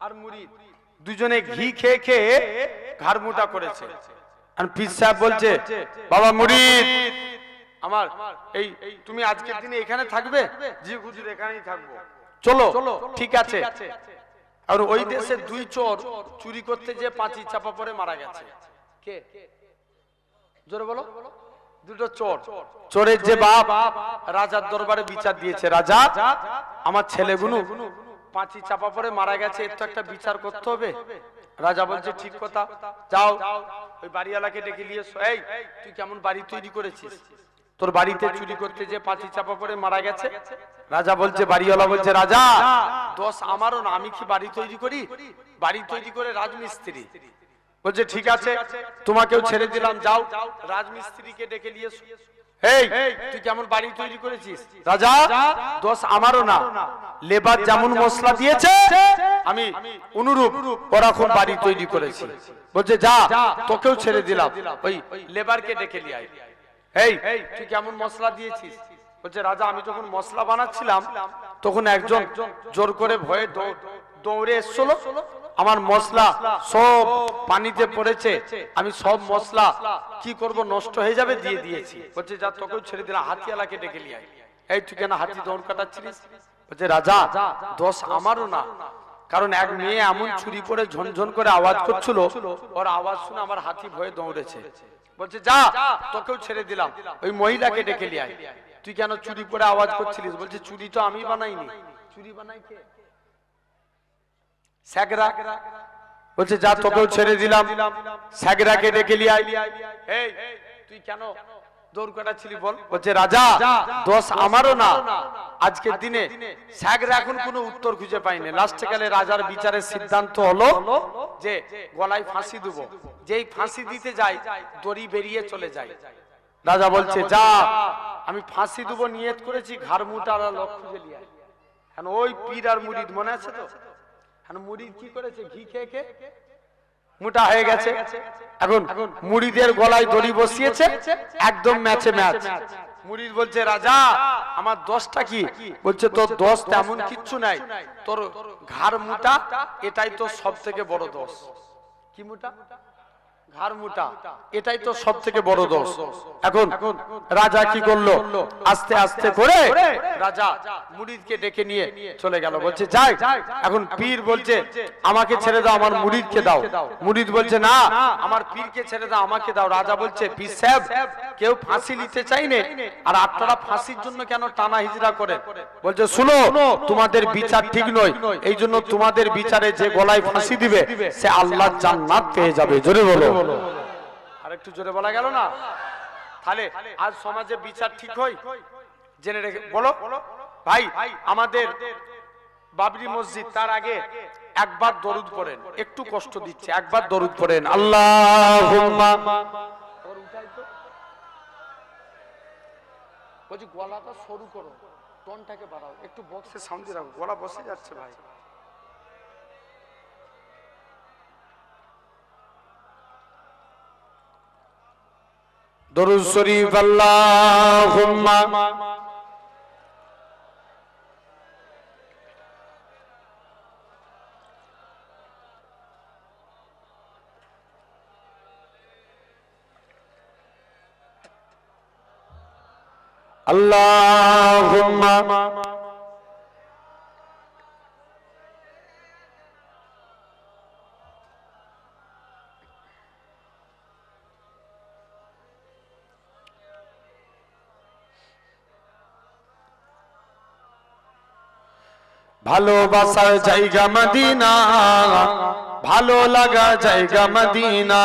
আর মুড়ি। দুজনে ঘি খেয়ে খেয়ে ঘাড় মোটা করেছে। আর পীর সাহেব বলছে বাবা মুড়িদ আমার এই তুমি আজকের দিনে এখানে থাকবে? জি হুজুর এখানেই থাকব। চলো ঠিক আছে। আর ওই দেশে দুই চোর চুরি করতে যে পাঁচি চাপা পড়ে মারা গেছে। কে? জোরে বলো। দুটো চোর। চোরের যে বাপ রাজার দরবারে বিচার দিয়েছে। রাজা আমার ছেলেগুলো পাঁচি চাপা পড়ে মারা গেছে, এর তো একটা বিচার করতে হবে। রাজা বলছে, ঠিক কথা, যাও। ওই বাড়িওয়ালাকে ডেকে নিয়ে। এই, তুই কেমন বাড়ি তৈরি করেছিস? তোর বাড়িতে চুরি করতে যে পাঁচি চাপা পড়ে মারা গেছে? রাজা বলছে, বাড়িওয়ালা বলছে, রাজা, দোষ আমারও না, আমি কি বাড়ি তৈরি করি? বাড়ি তৈরি করে রাজমিস্ত্রি। বলছে, ঠিক আছে, তোমাকেও ছেড়ে দিলাম, যাও। রাজমিস্ত্রিকে ডেকে নিয়ে। এই তুই কেমন বাড়ি তৈরি করেছিস রাজা দোষ আমারও না। লেবার যেমন মশলা দিয়েছে আমি অনুরূপ ওরকম বাড়ি তৈরি করেছি। বলছে যা তোকেও ছেড়ে দিলাম। ওই লেবারকে ডেকে নিয়ে আয়। এই তুই কেমন মশলা দিয়েছিস বলছে রাজা আমি যখন মশলা বানাচ্ছিলাম তখন একজন জোর করে ভয়ে দৌড়ে এসছিল। আমার মশলা সব পানিতে পড়েছে আমি সব মশলা কি করব নষ্ট হয়ে যাবে দিয়ে দিয়েছি। বলছে যা তোকেও ছেড়ে দিলাম ডেকে নিয়ে আয়। এই তুই কেন হাতি দৌড় কাটাচ্ছিলিস? বলছে রাজা দোষ আমারও না। কারণ এক মেয়ে এমন চুরি করে ঝনঝন করে আওয়াজ করছিল ওর আওয়াজ শুনে আমার হাতি ভয়ে দৌড়েছে। বলছে যা তোকেও ছেড়ে দিলাম। ওই মহিলাকে ডেকে নিয়ে আয়। তুই কেন চুরি করে আওয়াজ করছিলিস? বলছে চুরি তো আমি বানাইনি। চুরি বানাই কে? বলছে, যা তোকেও ছেড়ে দিলাম। স্যাগরাকে ডেকে তুই কেন রাজা ফাঁসি যেই ফাঁসি দিতে যাই দড়ি বেরিয়ে চলে যায়। বলছে, যা, আমি ফাঁসি দেবো, নিয়ত করেছি, ঘাড় মুটা আর লোক খুঁজে কেন? ওই পীর আর মুরিদ মনে আছে তো? দড়ি বসিয়েছে, একদম ম্যাচে ম্যাচ। মুড়ির বলছে, রাজা, আমার কি? বলছে তেমন কিচ্ছু নাই। ঘাড় মোটা, এটাই তোর সব থেকে বড় দোষ কি মোটা? ঘাড় মোটা এটাই তো সব থেকে বড় দোষ। এখন রাজা কি করল? আস্তে আস্তে করে রাজা মুরিদকে ডেকে নিয়ে চলে গেল। বলছে যাই এখন পীর বলছে আমাকে ছেড়ে দাও আমার মুরিদকে দাও। মুরিদ বলছে না আমার পীরকে ছেড়ে দাও আমাকে দাও। রাজা বলছে পীর সাহেব কেউ ফাঁসি নিতে চাইনে আর আপনারা ফাঁসির জন্য কেন টানা হিজরা করে? বলছে শুনো তোমাদের বিচার ঠিক নয়। এই জন্য তোমাদের বিচারে যে গলায় ফাঁসি দিবে সে আল্লাহ জান্নাত পেয়ে যাবে জোরে বলো আর একটু জোরে বলা গেল না? তাহলে আজ সমাজে বিচার ঠিক হয়? জেনে রেখে বলো। ভাই আমাদের বাবরি মসজিদ তার আগে একবার দরুদ পড়েন। একটু কষ্ট দিচ্ছে একবার দরুদ পড়েন। আল্লাহ বলছি গলাটা সরু করো টনটাকে বাড়াও। একটু বক্সে সাউন্ড রাখো। গলা বসে যাচ্ছে ভাই। দরুদ শরীফ আল্লাহুম্মা। আল্লাহুম্মা। ভালোবাসার জায়গা মদিনা ভালো লাগা জায়গা মদিনা।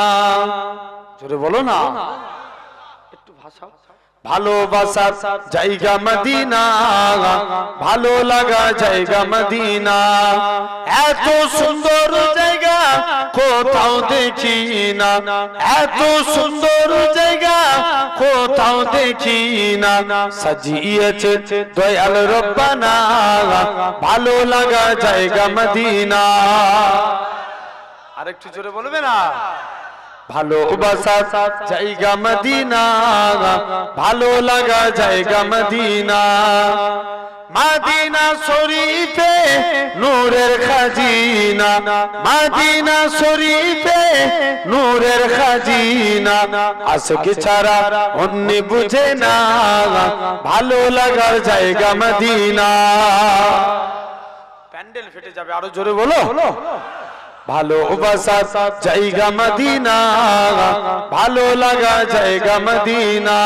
জোরে বলো না। একটু ভাষাও। ভালোবাসার জায়গা মদিনা, ভালো লাগা জায়গা মদিনা। এত সুন্দর জায়গা কোথাও দেখি না। এত সুন্দর জায়গা কোথাও দেখি না। সাজিয়েছে দয়াল রব্বানা, ভালো লাগা জায়গা মদিনা। আরেকটু জোরে বলবে না? ভালোবাসা জায়গা মদিনা ভালো লাগা জায়গা মদিনা। মাদিনা শরীফে নূরের খাজিনা মাদিনা শরীফে নূরের খাজিনা। আশকে ছাড়া অন্য বুঝে না ভালো লাগার জায়গা মদিনা। প্যান্ডেল ফেটে যাবে আরও জোরে বলো। ভালোবাসা জায়গা মদিনা ভালো লাগা জায়গা মদিনা।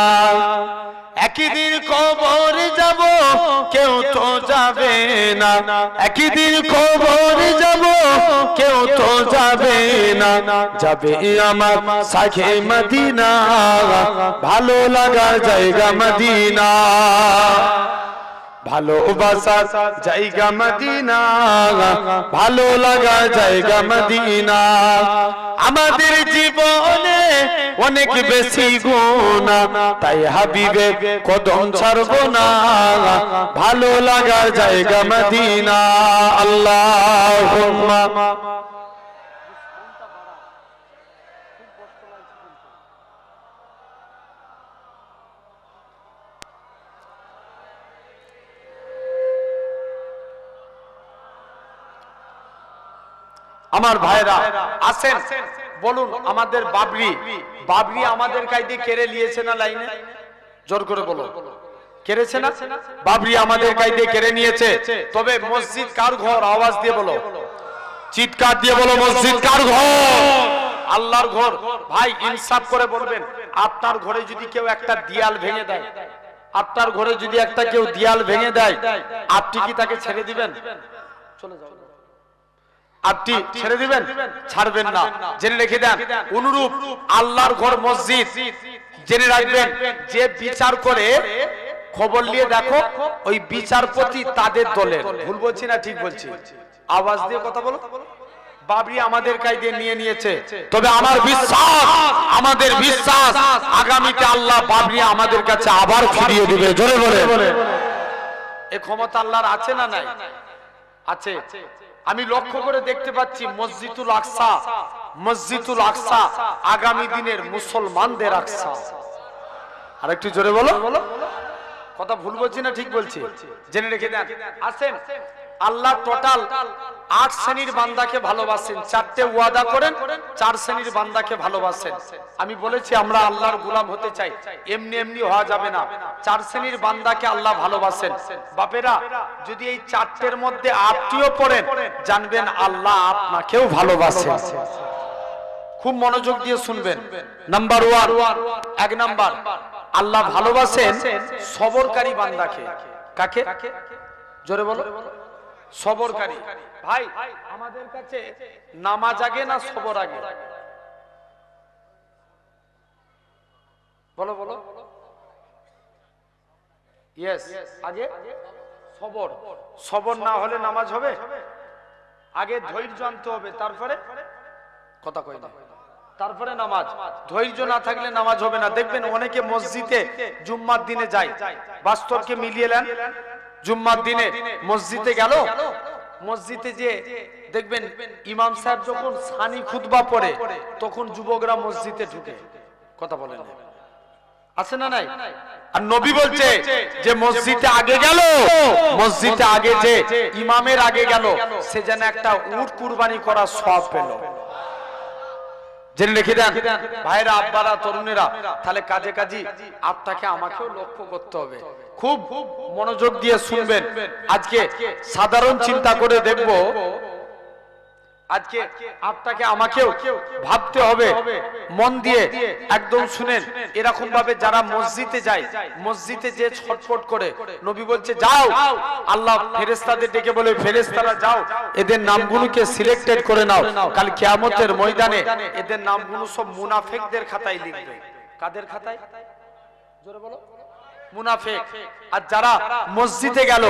একই দিন কবর যাব কেউ তো যাবে না। একই দিন কবর যাব কেউ তো যাবে না। যাবে আমার সাখে মদিনা। ভালো লাগা জায়গা মদিনা। ভালোবাসা জায়গা মদিনা। ভালো লাগা, জায়গা মদিনা। আমাদের জীবনে অনেক বেশি গুণা, তাই হাবিবে কদম ছাড়বো না। ভালো লাগার জায়গা মদিনা। আল্লাহ আমার ভাইরা আসেন বলুন আমাদের বাবরি বাবরি আমাদের কাইদে কেড়ে নিয়েছে না লাইনে? জোর করে বলো কেড়েছে না? বাবরি আমাদের কাইদে কেড়ে নিয়েছে। তবে মসজিদ কার ঘর? আওয়াজ দিয়ে বলো চিৎকার দিয়ে বলো মসজিদ কার ঘর? আল্লাহর ঘর। ভাই ইনসাফ করে বলবেন আপনার ঘরে যদি কেউ একটা দিয়াল ভেঙে দেয় আপনার ঘরে যদি একটা কেউ দিয়াল ভেঙে দেয় আপনি কি তাকে ছেড়ে দিবেন? চলে যাও। আপনি ছেড়ে দিবেন ছাড়বেন না। জেনে রেখে দেন অনুরূপ আল্লাহর ঘর মসজিদ। জেনে রাখবেন যে বিচার করে খবর নিয়ে দেখো ওই বিচারপতি তাদের দলের। ভুল বলছি না ঠিক বলছি। আওয়াজ দিয়ে কথা বলো। বাবরি আমাদের কায়দে নিয়ে নিয়েছে। তবে আমার বিশ্বাস আমাদের বিশ্বাস আগামীতে আল্লাহ বাবরি আমাদের কাছে আবার ফিরিয়ে দিবে। জোরে বলে এ ক্ষমতা আল্লাহর আছে না নাই? আছে। আমি লক্ষ্য করে দেখতে পাচ্ছি মসজিদুল আকসা মসজিদুল আকসা আগামী দিনের মুসলমানদের আকসা। আর একটু জোরে বলো। কথা ভুল বলছি না, ঠিক বলছি? জেনে রেখে দেন। আসেন। আল্লাহ টোটাল আট শ্রেণির বান্দাকে ভালোবাসেন। চারটে ওয়াদা করেন, চার শ্রেণির বান্দাকে ভালোবাসেন। আমি বলেছি, আমরা আল্লাহর গোলাম হতে চাই। এমনি এমনি হওয়া যাবে না। চার শ্রেণির বান্দাকে আল্লাহ ভালোবাসেন। বাপেরা, যদি এই চারটের মধ্যে আপনিও পড়েন, জানবেন আল্লাহ আপনাকেও ভালোবাসেন খুব মনোযোগ দিয়ে শুনবেন। নাম্বার ওয়ান এক নাম্বার, আল্লাহ ভালোবাসেন সবরকারী বান্দাকে। কাকে? জোরে বলো। সবরকারী। ভাই, আমাদের কাছে নামাজ আগে না সবর আগে? বলো বলো। ইয়েস আগে? সবর। সবর না হলে নামাজ হবে? আগে ধৈর্য আনতে হবে, তারপরে? কথা কই না। তারপরে নামাজ। ধৈর্য না থাকলে নামাজ হবে না। দেখবেন অনেকে মসজিদে জুম্মার দিনে যায়। বাস্তবকে মিলিয়ে নেন। জুম্মার দিনে মসজিদে গেল মসজিদে যে দেখবেন ইমাম সাহেব যখন সানি খুতবা পড়ে তখন যুবকরা মসজিদে ঢুকে। কথা বলেন আছে না নাই? আর নবী বলছে যে মসজিদে আগে গেল। মসজিদে আগে যে ইমামের আগে গেল সে যেন একটা উট কুরবানি করা সব পেল। জেনে রেখে দেন ভাইরা আব্বারা তরুণেরা তাহলে কাজে কাজে আপনাকে আমাকেও লক্ষ্য করতে হবে। খুব মনোযোগ দিয়ে শুনবেন। আজকে সাধারণ চিন্তা করে দেখব। আজকে আপনাকে আমাকেও ভাবতে হবে, মন দিয়ে একদম শুনেন। এরকম ভাবে যারা মসজিদে যায়, মসজিদে যে ছটফট করে, নবী বলছে, যাও, আল্লাহ ফেরেস্তাদের ডেকে বলে ফেরেস্তারা যাও, এদের নামগুলোকে সিলেক্টেড করে নাও। কাল কিয়ামতের ময়দানে এদের নামগুলো সব মুনাফেকদের খাতায় লিখবে। কাদের খাতায়? জোরে বলো। মুনাফেক। আর যারা মসজিদে গেল,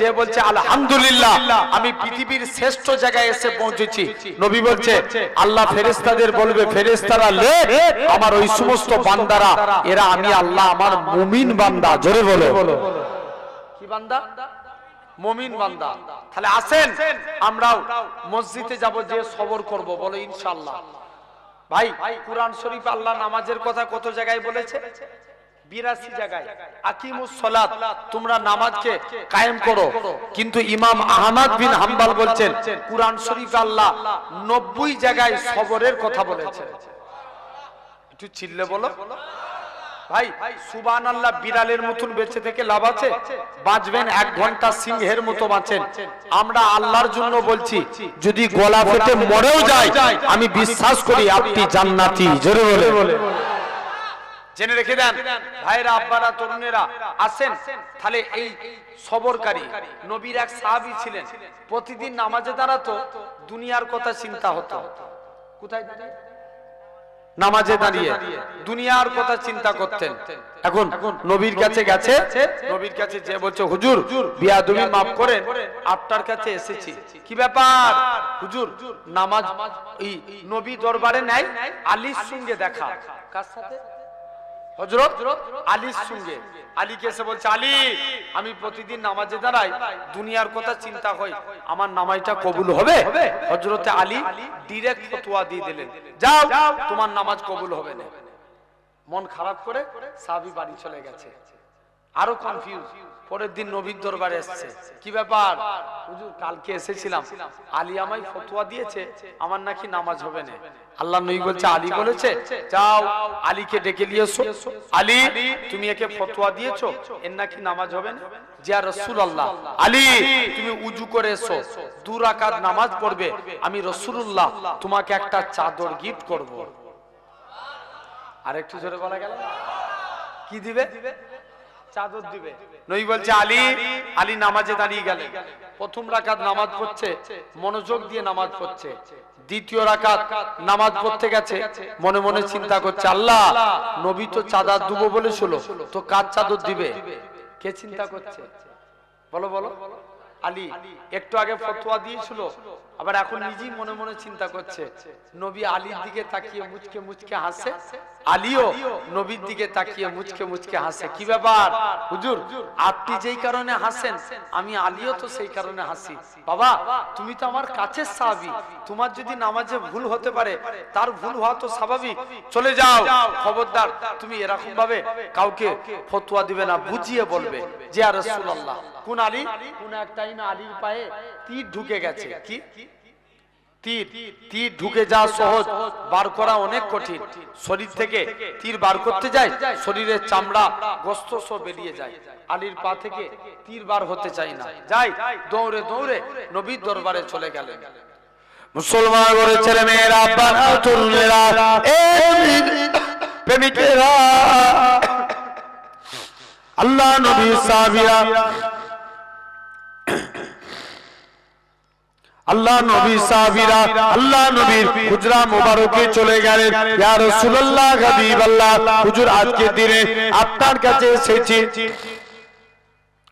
যে বলছে, আলহামদুলিল্লাহ, আমি পৃথিবীর শ্রেষ্ঠ জায়গায় এসে পৌঁছেছি। নবী বলছে, আল্লাহ ফেরেস্তাদের বলবে ফেরেস্তারা লে আমার ওই সমস্ত বান্দারা, এরা আমি আল্লাহ আমার মুমিন বান্দা। জোরে বলো। কি বান্দা? মমিন বান্দা। তাহলে আসেন, আমরাও মসজিদে যাব যে সবর করব, বলো ইনশাআল্লাহ। ভাই, কোরআন শরীফ আল্লাহ নামাজের কথা কত জায়গায় বলেছে? বিরাশি জায়গায়। আকিমুস সালাত, তোমরা নামাজকে কায়েম করো। কিন্তু ইমাম আহমদ বিন হাম্বাল বলছেন, কুরআন শরীফ আল্লাহ নব্বই জায়গায় সবরের কথা বলেছে একটু চিল্লে বলো। ভাই বিড়ালের মতন বেঁচে থেকে লাভ আছে? বাঁচবেন এক ঘণ্টা সিংহের মতো বাঁচেন। আমরা আল্লাহর জন্য বলছি, যদি গলা ফেটে মরেও যায়, আমি বিশ্বাস করি আপনি জান্নাতি। জোরে বলে জেনে রেখে দেন ভাইরা আব্বারা তরুণেরা আসেন তাহলে এই সবরকারী নবীর এক সাহাবী ছিলেন। প্রতিদিন নামাজে দাঁড়াতো দুনিয়ার কথা চিন্তা হতো। কোথায় নামাজে দাঁড়িয়ে দুনিয়ার কথা চিন্তা করতেন। এখন নবীর কাছে গেছে নবীর কাছে যে বলছে হুজুর বিয়া তুমি মাফ করেন আপনার কাছে এসেছি। কি ব্যাপার? হুজুর নামাজ নবী দরবারে নাই আলীর সঙ্গে দেখা। কার সাথে? হজরত আলীর সঙ্গে। আলীকে এসে বলছে আলী আমি প্রতিদিন নামাজে দাঁড়াই দুনিয়ার কথা চিন্তা হয় আমার নামাজটা কবুল হবে? হজরতে আলী ডিরেক্ট ফতোয়া দিয়ে দিলেন যাও তোমার নামাজ কবুল হবে না। মন খারাপ করে সাবি বাড়ি চলে গেছে। আরও কনফিউজ পরের দিন নবীর দরবারে এসেছে। কি ব্যাপার? হুজুর কালকে এসেছিলাম। আলী আমায় ফতোয়া দিয়েছে আমার নাকি নামাজ হবে না। আল্লাহ নবী বলছে আলী বলেছে যাও আলীকে ডেকে নিয়ে এসো আলী তুমি একে ফতোয়া দিয়েছ? এর নাকি নামাজ হবে না? জিয়া রাসূলুল্লাহ আলী তুমি উজু করে এসো। দু রাকাত নামাজ পড়বে। আমি রাসূলুল্লাহ তোমাকে একটা চাদর গিফট করব। আর একটু জোরে বলা গেল কি দিবে? চাদর দিবে। নই বলছে, আলী আলী নামাজে দাঁড়িয়ে প্রথম রাকাত নামাজ পড়ছে, মনোযোগ দিয়ে নামাজ পড়ছে। দ্বিতীয় রাকাত নামাজ পড়তে গেছে, মনে মনে চিন্তা করছে, আল্লাহ, নবী তো চাদর দুবো বলেছিল, তো কার চাদর দিবে? কে চিন্তা করছে? বলো বলো। আলী, একটু আগে ফতোয়া দিয়েছিল, আবার এখন নিজেই মনে মনে চিন্তা করছে, নবী আলীর দিকে তাকিয়ে মুচকে মুচকে হাসে, আলীও নবীর দিকে তাকিয়ে মুচকে মুচকে হাসে। কি ব্যাপার? হুজুর, আপনি যেই কারণে হাসেন, আমি আলীও তো সেই কারণে হাসি। বাবা, তুমি তো আমার কাছের সাহাবী, তোমার যদি নামাজে ভুল হতে পারে, তার ভুল হওয়া তো স্বাভাবিক। চলে যাও, খবরদার, তুমি এরকম ভাবে কাউকে ফতোয়া দিবে না, বুঝিয়ে বলবে যে আর রাসূলুল্লাহ। কোন আলী? কোন এক টাইমে আলীর পায়ে তীর ঢুকে গেছে। কি? তীর। তীর। ঢুকে যাওয়া সহজ। বার করা অনেক কঠিন। শরীর থেকে তীর বার করতে যায় শরীরের চামড়া গোস্ত সব বেরিয়ে যায়। আলীর পা থেকে তীর বার হতে চাই না। যাই দৌড়ে দৌড়ে নবীর দরবারে চলে গেলেন। মুসলমান ছেলে মেয়েরা প্রেমিকেরা। আল্লাহ নবী সাহাবীরা আল্লাহ নবী সাহাবীরা আল্লাহ নবীর হুজরা মোবারকে চলে গেলেন। ইয়া রাসূলুল্লাহ হাবিবাল্লাহ হুজুর আজকে দিনে আপনার কাছে এসেছি।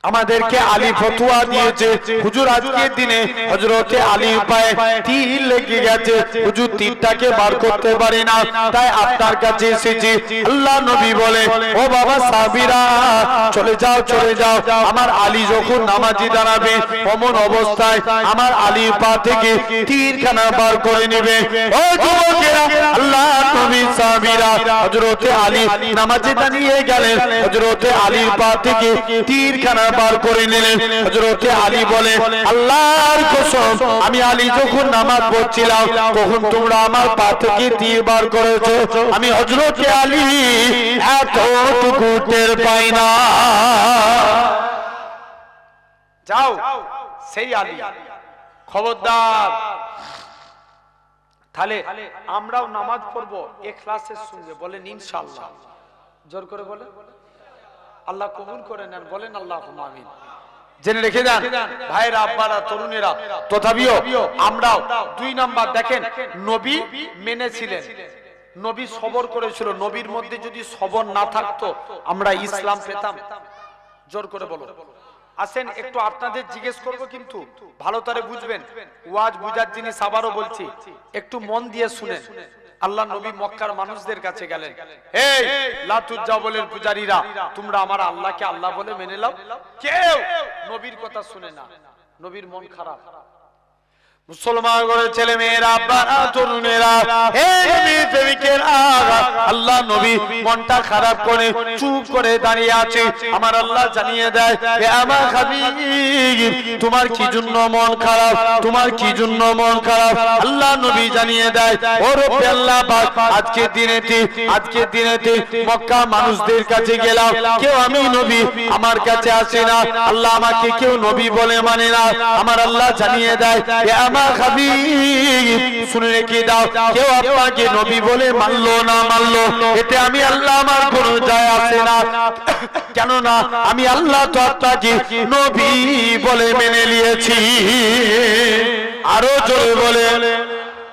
আমাদেরকে আলী ফতুয়া দিয়েছে। হুজুর আজকের দিনে হজরতে আলী পায়ে তীর লেগে গেছে। হুজুর তীরটাকে বার করতে পারে না। তাই আপনার কাছে এসেছি। আল্লাহ নবী বলে ও বাবা সাবিরা চলে যাও চলে যাও। আমার আলী যখন নামাজি দাঁড়াবে অমন অবস্থায় আমার আলীর পা থেকে তীরখানা বার করে নেবে। ও যুবকেরা আল্লাহ নবী সাবিরা হজরতে আলী নামাজে দাঁড়িয়ে গেলেন। হজরতে আলীর পা থেকে তীরখানা বার করে নিলেন। হজরতে আলী বলে, আল্লাহর কসম, আমি আলী যখন নামাজ পড়ছিলাম, তখন তোমরা আমার পা থেকে তীর বার করেছ। আমি হজরতে আলী এতটুকু টের পাই না যাও, সেই আলী। খবরদার। তাহলে আমরাও নামাজ পড়ব এখলাসের সঙ্গে, বলেন ইনশাআল্লাহ। জোর করে বলেন। আল্লাহ কবুল করে নেন বলেন আল্লাহ আমিন। জেনে রেখে দেন ভাইরা আব্বারা তরুণেরা তথাপিও আমরাও দুই নাম্বার দেখেন নবী মেনেছিলেন। নবী সবর করেছিল নবীর মধ্যে যদি সবর না থাকতো আমরা ইসলাম পেতাম। জোর করে বলো আসেন একটু আপনাদের জিজ্ঞেস করব কিন্তু ভালো তারে বুঝবেন। ওয়াজ বুঝার জিনিস আবারও বলছি একটু মন দিয়ে শুনেন। আল্লাহ নবী মক্কার মানুষদের কাছে গেলেন। এই লাতুজ্জাবলের পূজারীরা তোমরা আমার আল্লাহকে আল্লাহ বলে মেনে নাও। কেউ নবীর কথা শুনে না। নবীর মন খারাপ। মুসলমান করে ছেলে মেয়েরা তরুণেরা হে নবী প্রেমিকেরা আল্লাহ নবী মনটা খারাপ করে চুপ করে দাঁড়িয়ে আছে। আমার আল্লাহ জানিয়ে দেয় হে আমার হাবিব তোমার কি জন্য মন খারাপ? তোমার কি জন্য মন খারাপ? আল্লাহ নবী জানিয়ে দেয় ও রব্বে আল্লাহ পাক আজকে দিনেতে আজকে দিনেতে মক্কা মানুষদের কাছে গেলাম। কেউ আমি নবী আমার কাছে আসে না। আল্লাহ আমাকে কেউ নবী বলে মানে না। আমার আল্লাহ জানিয়ে দেয় হে আমার হাবিব, শুনে রেখে দাও। কেউ আপনাকে নবী বলে মানলো না মানলো। এতে আমি আল্লাহ আমার কোনো যায় আসে না। কেননা আমি আল্লাহ তো আপনাকে নবী বলে মেনে নিয়েছি। আরও জোরে বলে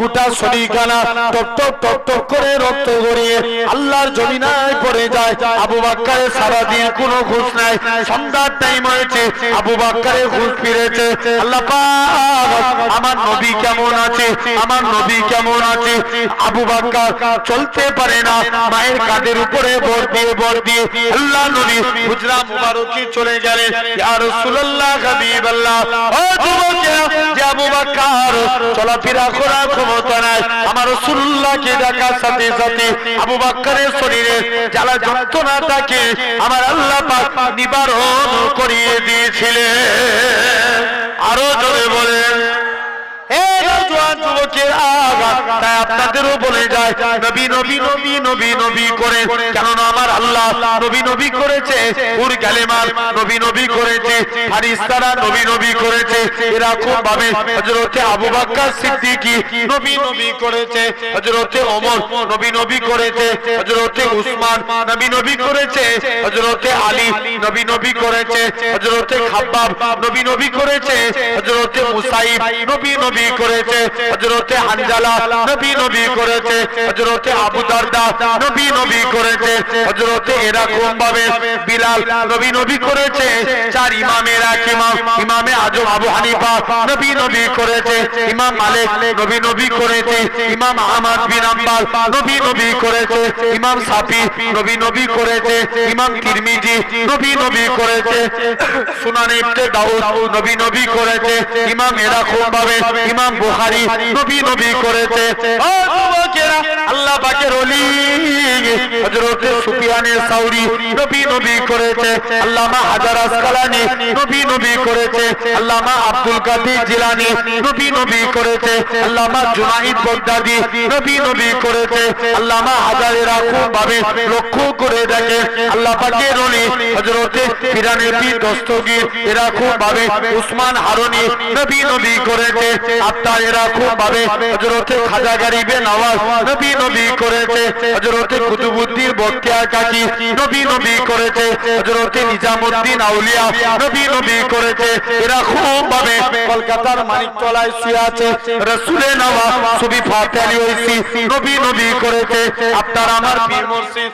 গোটা শরীরখানা টপ টপ টপ করে রক্ত গড়িয়ে আল্লাহর জমিনায় পড়ে যায়। আবু বাক্কারের সারাদিন কোনো ঘুষ নাই। সন্ধ্যার টাইম হয়েছে, আবু বাক্কারের ঘুষ ফিরেছে। আল্লাহ আমার নবী কেমন আছে? আমার নবী কেমন আছে? আবু বাক্কার চলতে পারে না, মায়ের উপরে দিয়ে দিয়ে আল্লাহ নবী মুবারকে চলে গেলেন। ও যুবকেরা যে আবু বাক্কার চলাফেরা করার ক্ষমতা নাই। আমার রসুল্লাহকে দেখার সাথে সাথে আবু বাক্কারের শরীরে জ্বালা যন্ত্রণাটাকে আমার আল্লাহ পাক নিবারণ করিয়ে দিয়েছিলেন। আরও জোরে বলেন আপনাদেরও বলে যায় নবী নবী নবী নবী নবী করে কেননা আমার আল্লাহ নবী নবী করেছে উর কালেমার নবী নবী করেছে ফারিস্তারা নবী নবী করেছে এরকম ভাবে হযরতে আবু বকর সিদ্দিকী নবী নবী করেছে হযরতে ওমর নবী নবী করেছে হযরতে উসমান নবী নবী করেছে হযরতে আলী নবী নবী করেছে হযরতে খাব্বাব নবী নবী করেছে হযরতে মুসাইব নবী নবী করেছে হযরতে হানজালা নবী নবী করেছে হযরতে আবু দারদা নবী নবী করেছে হযরতে এরকম ভাবে বিলাল নবী নবী করেছে চার ইমামের এক ইমাম ইমামে আজম আবু হানিফা নবী নবী করেছে ইমাম মালিক নবী নবী করেছে ইমাম আহমদ বিন আম্বাল নবী নবী করেছে ইমাম সাফি নবী নবী করেছে ইমাম তিরমিজি নবী নবী করেছে সুনান ইবনে দাউদ নবী নবী করেছে ইমাম এরকম ভাবে ইমাম বুখারী নবী নবী করেছে। ও যুবকেরা, আল্লাহ পাকের ওলি, হযরত সুফিয়ানের সাউরি নবী নবী করেছে। আল্লামা হাজার আসকালানি নবী নবী করেছে। আল্লামা আব্দুল কাদের জিলানী নবী নবী করেছে। আল্লামা জুনাইদ বগদাদি নবী নবী করেছে। আল্লামা হাজারের খুব ভাবে লক্ষ্য করে দেখে। আল্লাহ পাকের ওলি, হযরতে ফিরানে পি দস্তগীর, এরা খুব ভাবে উসমান হারুনি নবী নবী করেছে। আত্মা এরা খুব ভাবে হযরতে খাজা গরিবে নওয়াজ নবী নবী করেছে। হযরতে কুতুবুদ্দিন বখতিয়ার কাজী নবী নবী করেছে। হযরতে নিজামউদ্দিন আউলিয়া নবী নবী করেছে। এরা খুব ভাবে কলকাতার শুয়ে আছে। নওয়া সুবি ওইসি নবী নবী করেছে। আপনার আমার পীর মুর্শিদ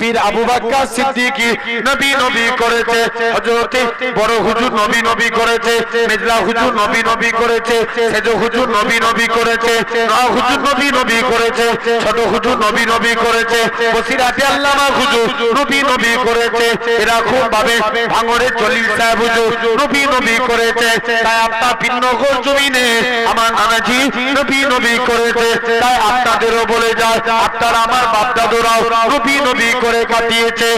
পীর আবু বাক্কা সিদ্দিকী নবী নবী করেছে হযরতে বড় হুজুর নবী নবী করেছে মেজলা হুজুর নবী নবী করেছে সেজ হুজুর নবী নবী করেছে নওয়া হুজুর নবী নবী করেছে ছোট হুজুর নবী নবী করেছে বসিরাতে আল্লামা হুজুর নবী নবী করেছে এরকম ভাবে ভাঙড়ে চল্লিশ সাহেব হুজুর নবী নবী করেছে তাই আপনার ভিন্নগর জমিনে আমার নানাজি নবী নবী করেছে তাই আপনাদেরও বলে যায় আপনার আমার বাপদাদরাও নবী নবী করে কাটিয়েছে।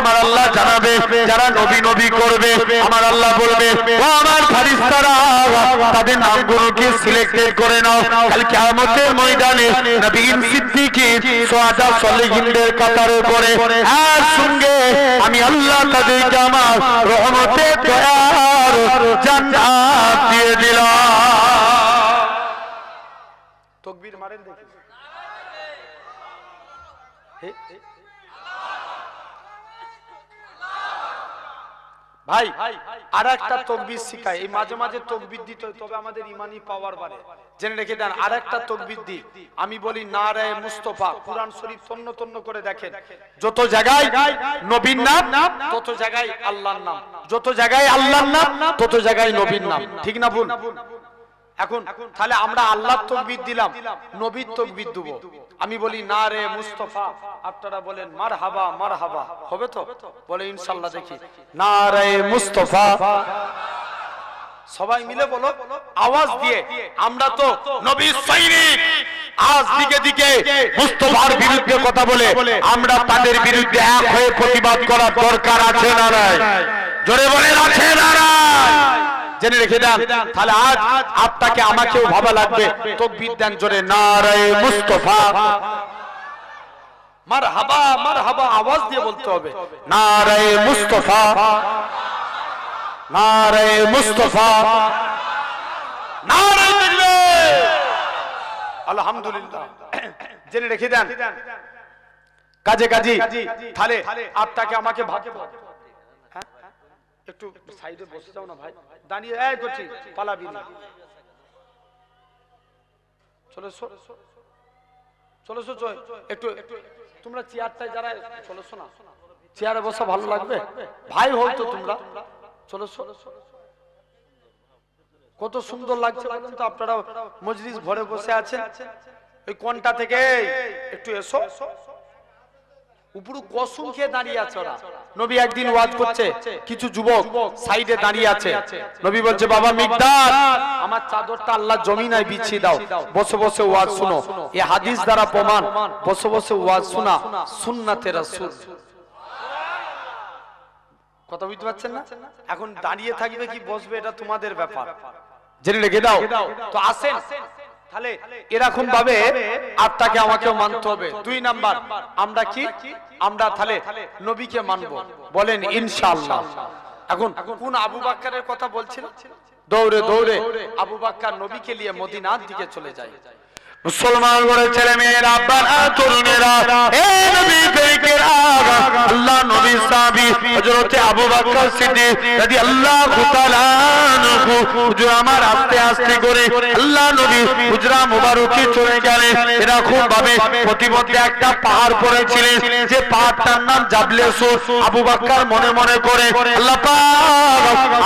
আমার আল্লাহ জানাবে, যারা নবী নবী করবে, আমার আল্লাহ বলবে, ও আমার ফারিস্তারা তাদের নামগুলোকে সিলেক্টেড করে নাও? কাল কিয়ামতের ময়দানে নবীন সিদ্দিকী সোয়াদা সলিহিনদের কাতারে করে সঙ্গে আমি আল্লাহ তাদেরকে আমার রহমতে দয়ার জান্নাত দিয়ে দিলাম তকবীর মারেন দেখি ভাই আর একটা তকবির শিখায় এই মাঝে মাঝে তকবির দিতে তবে আমাদের ইমানি পাওয়ার বাড়ে। জেনে রেখে দেন আর একটা তকবির দি আমি বলি না রে মুস্তফা। কোরআন শরীফ তন্ন তন্ন করে দেখেন। যত জায়গায় নবীর নাম তত জায়গায় আল্লাহর নাম। যত জায়গায় আল্লাহর নাম তত জায়গায় নবীর নাম। ঠিক না ভুল এখন তাহলে আমরা আল্লাহর তকবির দিলাম, নবীর তকবির আমি বলি, না রে মুস্তফা। আপনারা বলেন মার হাবা মার হাবা হবে তো? বলে ইনশাল্লাহ দেখি। না রে মুস্তফা। সবাই মিলে বলো, আওয়াজ দিয়ে, আমরা তো সৈনিক। আজ দিকে দিকে মুস্তফার বিরুদ্ধে কথা বলে, আমরা তাদের বিরুদ্ধে এক হয়ে প্রতিবাদ দরকার আছে জোরে বলেন, আছে জেনে রেখে দেন তাহলে আজ আপনাকে আমাকেও ভাবা লাগবে। তকবীর দেন জোরে নারায়ে মুস্তফা। মার হাবা মার হাবা আওয়াজ দিয়ে বলতে হবে। নারায়ে মুস্তফা। নারায়ে মুস্তফা। নারায়ে আলহামদুলিল্লাহ। জেনে রেখে দেন। কাজে কাজে তাহলে আপনাকে আমাকে। হ্যাঁ? একটু সাইডে বসে যাও না ভাই। দাঁড়িয়ে এই করছি পালাবি না। চলে। চলে চল। একটু তোমরা চেয়ারটায় যারা চলে এসো না চেয়ারে বসা ভালো লাগবে? ভাই হও তো তোমরা। চলে এসো। কত সুন্দর লাগছে বলুন তো আপনারা মজলিস ভরে বসে আছেন। ওই কোনটা থেকে? একটু এসো। উপরু কসুম খেয়ে দাঁড়িয়ে আছে ওরা। নবী একদিন ওয়াজ করছে কিছু যুবক সাইডে দাঁড়িয়ে আছে। নবী বলছে বাবা মিকদার আমার চাদরটা আল্লাহ জমিনায় বিছিয়ে দাও। বসে বসে ওয়াজ শুনো। এ হাদিস দ্বারা প্রমাণ। বসে বসে ওয়াজ শোনা। সুন্নাতে রাসূল। কথা বুঝতে পারছেন না? এখন দাঁড়িয়ে থাকবে কি বসবে? এটা তোমাদের ব্যাপার। জেনে রেখে দাও। তো আসেন। তাহলে এরকম ভাবে আত্মাকে আমাকেও মানতে হবে। দুই নাম্বার আমরা কি? আমরা তাহলে নবীকে মানব। বলেন ইনশাআল্লাহ। এখন কোন আবু বাক্কারের কথা বলছিল? দৌড়ে দৌড়ে। আবু বাক্কার নবীকে নিয়ে মদিনার দিকে চলে যায়। মুসলমান করে ছেলে মেয়েরা আব্বারা তরুণেরা আমার আস্তে আস্তে করে নবী একটা পাহাড় পাহাড়টার নাম আবু মনে মনে করে, আল্লাহ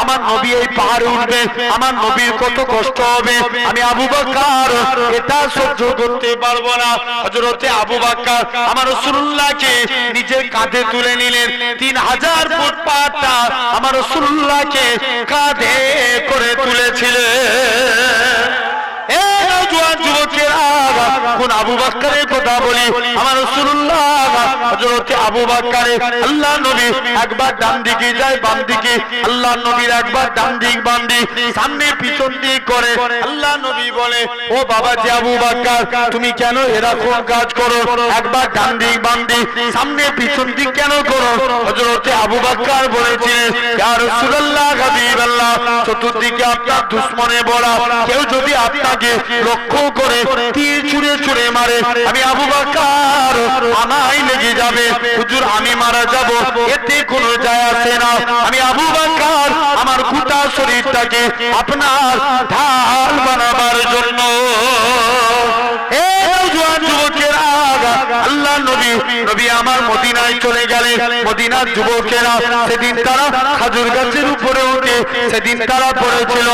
আমার নবী এই পাহাড়ে উঠবে, আমার নবীর কত কষ্ট হবে, আমি আবু বকর, এটা সহ্য করতে পারব না। হজরতে আবু বাক্কার আমার রসুল্লাহকে নিজের কাঁধে তুলে নিলেন। তিন হাজার ফুট পাহাড়টা আমার রসুল্লাহকে কাঁধে করে তুলেছিলেন। এ কোন আবু বাক্কারের কথা বলি, আমার রাসূলুল্লাহ, হযরত আবু বাক্কারে, আল্লাহ নবী একবার ডান দিকে যায়, বাম দিকে, আল্লাহ নবীর একবার ডান দিক, বাম দিক, সামনে পিছন দিক করে, আল্লাহ নবী বলে, ও বাবা যে আবু বাক্কার, তুমি কেন এরকম কাজ করো? একবার ডান দিক, বাম দিক, সামনে পিছন দিক কেন করো? হযরত আবু বাক্কার বলেছিলেন, ইয়া রাসূলুল্লাহ, হাবিবাল্লাহ, চতুর্দিকে আপনার দুশমনে বড়া, কেউ যদি আপনাকে লক্ষ্য করে, তীর ছুঁড়ে ছুঁড়ে মারে মারে। আমি আবু বাকার, আমায় লেগে যাবে। হুজুর, আমি মারা যাব। এতে কোনো যায় আসে না। আমি আবু বাকার, আমার গোটা শরীরটাকে আপনার ঢাল বানাবার জন্য। আল্লাহ নবী নবী আমার মদিনায় চলে গেলে মদিনার যুবকেরা সেদিন তারা খাজুর গাছের উপরে উঠে সেদিন তারা পড়েছিল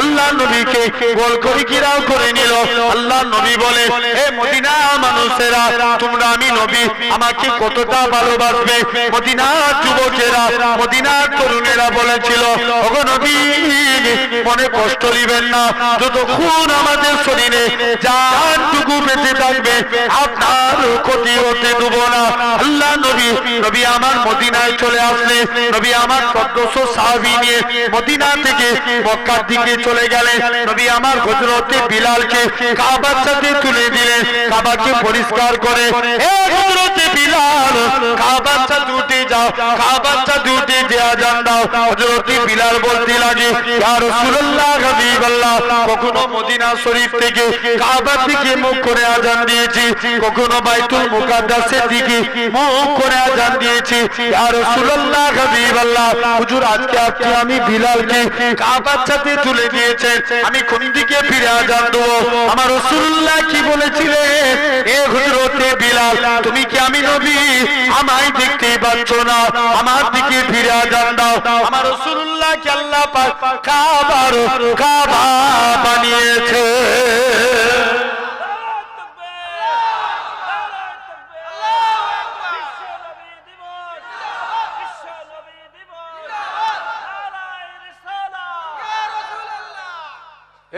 আল্লাহ নবী করে ঘিরাও করে আল্লাহ নবী বলে, এ মদিনা মানুষেরা, তোমরা আমি নবী, আমাকে কতটা ভালোবাসবে। মদিনার যুবকেরা, মদিনার তরুণেরা বলেছিল মনে কষ্ট নিবেন না। যতক্ষণ আমাদের শরীরে জানটুকু বেঁচে থাকবে, আপনার ক্ষতি হতে দেব না। আল্লাহ নবী নবী আমার মদিনায় চলে আসলে, নবী আমার সদস্য সাহাবি নিয়ে মদিনা থেকে মক্কার দিকে চলে গেলেন। নবী আমার হজরতে বিলালকে কাবার সাথে তুলে দিলেন, কাবাকে পরিষ্কার করে। হজরতে বিলাল কাবার সাথে উঠে যাও কাবার সাথে উঠে যে আজান দাও। হযরতি বিলাল বলতে লাগে, ইয়া রাসূলুল্লাহ, হাবিবাল্লাহ, কখনো মদিনা শরীফ থেকে কাবা থেকে মুখ করে আজান দিয়েছি, কখনো বাইতুল মুকাদ্দাসের দিকে মুখ করে আজান দিয়েছি। ইয়া রাসূলুল্লাহ, হাবিবাল্লাহ, হুজুর, আজকে আজকে আমি বিলালকে কাবার সাথে তুলে দিয়েছেন আমি কোন দিকে ফিরে আজান দেবো? আমার রাসূলুল্লাহ কি বলেছিলেন? এ হযরতে বিলাল, তুমি কি আমি নবী? আমায় দেখতেই পাচ্ছ না, আমার দিকে ফিরে দাও আমার রাসূলুল্লাহ কি আল্লাহ পাক কাবার কাবা বানিয়েছে।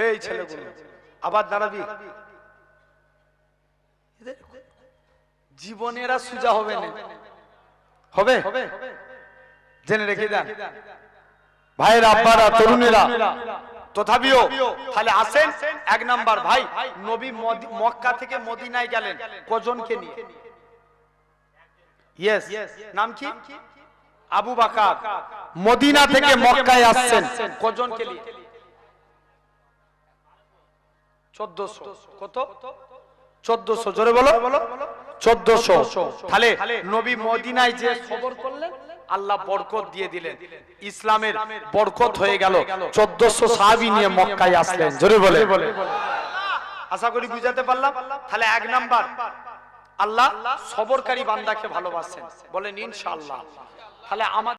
এই ছেলেগুলো, আবার দাঁড়াবি? জীবনেরা সুজা হবে না। হবে? জেনে রেখে দেন। ভাইয়ের আব্বারা তরুণেরা তথাপিও তাহলে আসেন। এক নাম্বার ভাই নবী মক্কা থেকে মদিনায় গেলেন। কজনকে নিয়ে? ইয়েস নাম কি? আবু বাকার। মদিনা থেকে মক্কায় আসছেন। কজনকে নিয়ে? চোদ্দশো। কত? চোদ্দশো। জোরে বলো। চোদ্দশো। তাহলে নবী মদিনায় যে খবর করলেন আল্লাহ বরকত দিয়ে দিলেন। ইসলামের বরকত হয়ে গেল। চোদ্দশো সাহাবি নিয়ে মক্কায় আসলেন। জোরে বলে আশা করি বুঝাতে পারলাম? তাহলে এক নাম্বার। আল্লাহ সবরকারী বান্দাকে ভালোবাসেন। বলেন ইনশাআল্লাহ। তাহলে আমার